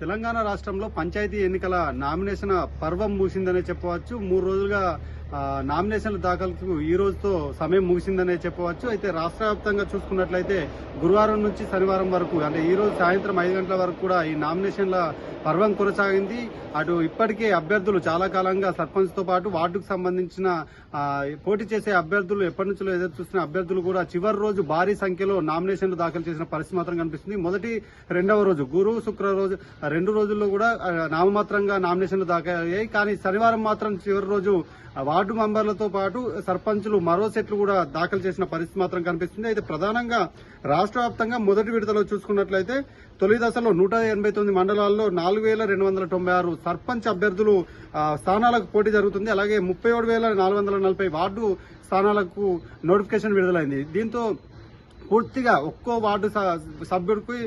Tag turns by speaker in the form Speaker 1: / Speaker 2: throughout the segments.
Speaker 1: తెలంగాణ రాష్ట్రంలో పంచాయతీ ఎన్నికల నామినేషన్ పర్వం ముగిసిందనే చెప్పవచ్చు. మూడు రోజులుగా నామినేషన్ల దాఖలకు ఈ రోజుతో సమయం ముగిసిందనే చెప్పవచ్చు. అయితే రాష్ట్ర వ్యాప్తంగా చూసుకున్నట్లయితే గురువారం నుంచి శనివారం వరకు అంటే ఈ రోజు సాయంత్రం ఐదు గంటల వరకు కూడా ఈ నామినేషన్ల పర్వం కొనసాగింది. అటు ఇప్పటికే అభ్యర్థులు చాలా కాలంగా సర్పంచ్తో పాటు వార్డుకు సంబంధించిన పోటీ చేసే అభ్యర్థులు ఎప్పటి నుంచో ఎదురు చూస్తున్న అభ్యర్థులు కూడా చివరి రోజు భారీ సంఖ్యలో నామినేషన్లు దాఖలు చేసిన పరిస్థితి మాత్రం కనిపిస్తుంది. మొదటి రెండవ రోజు గురు శుక్ర రోజు రెండు రోజుల్లో కూడా నామమాత్రంగా నామినేషన్లు దాఖలు అయ్యాయి కానీ శనివారం మాత్రం చివరి రోజు వార్డు మెంబర్లతో పాటు సర్పంచులు మరో సెట్లు కూడా దాఖలు చేసిన పరిస్థితి మాత్రం కనిపిస్తుంది. అయితే ప్రధానంగా రాష్ట్ర వ్యాప్తంగా మొదటి విడతలో చూసుకున్నట్లయితే తొలి దశలో నూట ఎనభై తొమ్మిది మండలాల్లో నాలుగు వేల రెండు వందల తొంభై ఆరు సర్పంచ్ అభ్యర్థులు స్థానాలకు పోటీ జరుగుతుంది. అలాగే ముప్పై ఏడు వేల నాలుగు వందల నలభై వార్డు స్థానాలకు నోటిఫికేషన్ విడుదలైంది. దీంతో పూర్తిగా ఒక్కో వార్డు స- సభ్యుడికి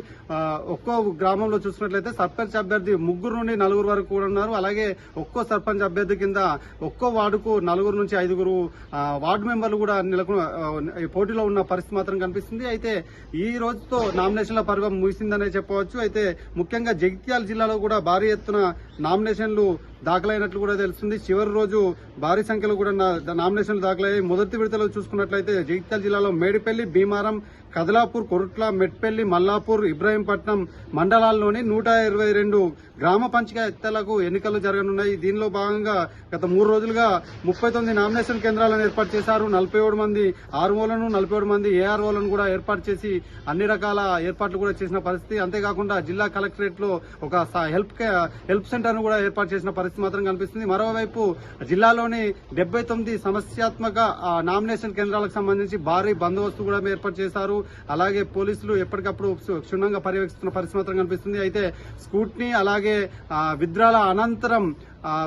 Speaker 1: ఒక్కో గ్రామంలో చూసినట్లయితే సర్పంచ్ అభ్యర్థి ముగ్గురు నుండి నలుగురు వరకు కూడా ఉన్నారు. అలాగే ఒక్కో సర్పంచ్ అభ్యర్థి కింద ఒక్కో వార్డుకు నలుగురు నుంచి ఐదుగురు వార్డు మెంబర్లు కూడా నెలకు ఈ పోటీలో ఉన్న పరిస్థితి మాత్రం కనిపిస్తుంది. అయితే ఈ రోజుతో నామినేషన్ల పర్వం ముగిసిందనే చెప్పవచ్చు. అయితే ముఖ్యంగా జగిత్యాల జిల్లాలో కూడా భారీ ఎత్తున నామినేషన్లు దాఖలైనట్లు కూడా తెలుస్తుంది. చివరి రోజు భారీ సంఖ్యలో కూడా నామినేషన్లు దాఖలయ్యాయి. మొదటి విడతలో చూసుకున్నట్లయితే జగిత్యాల జిల్లాలో మేడిపల్లి భీమారం కదలాపూర్ కొరుట్ల మెట్పల్లి మల్లాపూర్ ఇబ్రాహీంపట్నం మండలాల్లోని నూట ఇరవై రెండు గ్రామ పంచాయతీలకు ఎన్నికలు జరగనున్నాయి. దీనిలో భాగంగా గత మూడు రోజులుగా ముప్పై తొమ్మిది నామినేషన్ కేంద్రాలను ఏర్పాటు చేశారు. నలభై ఏడు మంది ఆర్ఓలను నలభై ఏడు మంది ఏఆర్ఓలను కూడా ఏర్పాటు చేసి అన్ని రకాల ఏర్పాట్లు కూడా చేసిన పరిస్థితి. అంతేకాకుండా జిల్లా కలెక్టరేట్లో ఒక స- హెల్ప్ కే- హెల్ప్ సెంటర్ను కూడా ఏర్పాటు చేసిన పరిస్థితి మాత్రం కనిపిస్తుంది. మరోవైపు జిల్లాలోని డెబ్బై తొమ్మిది సమస్యాత్మక నామినేషన్ కేంద్రాలకు సంబంధించి భారీ బందోబస్తు కూడా ఏర్పాటు చేశారు. అలాగే పోలీసులు ఎప్పటికప్పుడు క్షుణ్ణంగా పర్యవేక్షిస్తున్న పరిస్థితి మాత్రం కనిపిస్తుంది. అయితే స్కూట్ని అలాగే ఆ, విద్రాల అనంతరం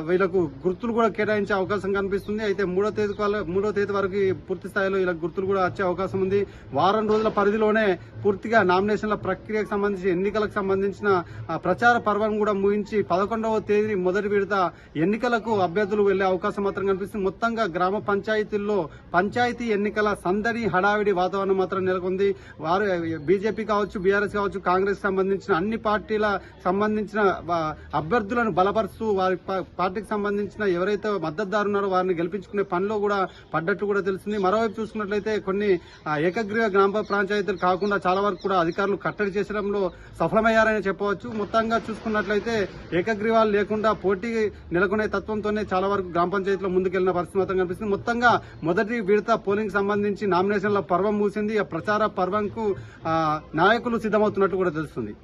Speaker 1: వీళ్ళకు గుర్తులు కూడా కేటాయించే అవకాశం కనిపిస్తుంది. అయితే మూడో తేదీ మూడో తేదీ వరకు ఈ పూర్తి స్థాయిలో ఇలా గుర్తులు కూడా వచ్చే అవకాశం ఉంది. వారం రోజుల పరిధిలోనే పూర్తిగా నామినేషన్ల ప్రక్రియకు సంబంధించి ఎన్నికలకు సంబంధించిన ప్రచార పర్వం కూడా ముగించి పదకొండవ తేదీ మొదటి విడత ఎన్నికలకు అభ్యర్థులు వెళ్ళే అవకాశం మాత్రం కనిపిస్తుంది. మొత్తంగా గ్రామ పంచాయతీల్లో పంచాయతీ ఎన్నికల సందడి హడావిడి వాతావరణం మాత్రం నెలకొంది. వారు బీజేపీ కావచ్చు బీఆర్ఎస్ కావచ్చు కాంగ్రెస్ సంబంధించిన అన్ని పార్టీల సంబంధించిన అభ్యర్థులను బలపరుస్తూ వారి పార్టీకి సంబంధించిన ఎవరైతే మద్దతుదారు ఉన్నారో వారిని గెలిపించుకునే పనిలో కూడా పడ్డట్టు కూడా తెలిసింది మరోవైపు చూసుకున్నట్లయితే కొన్ని ఏకగ్రీవ గ్రామ పంచాయతీలు కాకుండా చాలా వరకు కూడా అధికారులు కట్టడి చేసడంలో సఫలమయ్యారని చెప్పవచ్చు. మొత్తంగా చూసుకున్నట్లయితే ఏకగ్రీవాలు లేకుండా పోటీ నెలకొనే తత్వంతోనే చాలా వరకు గ్రామ పంచాయతీలో ముందుకెళ్ళిన పరిస్థితి మాత్రం కనిపిస్తుంది. మొత్తంగా మొదటి విడత పోలింగ్ సంబంధించి నామినేషన్ల పర్వం మూసింది. ఆ ప్రచార పర్వంకు నాయకులు సిద్ధమవుతున్నట్టు కూడా తెలుస్తుంది.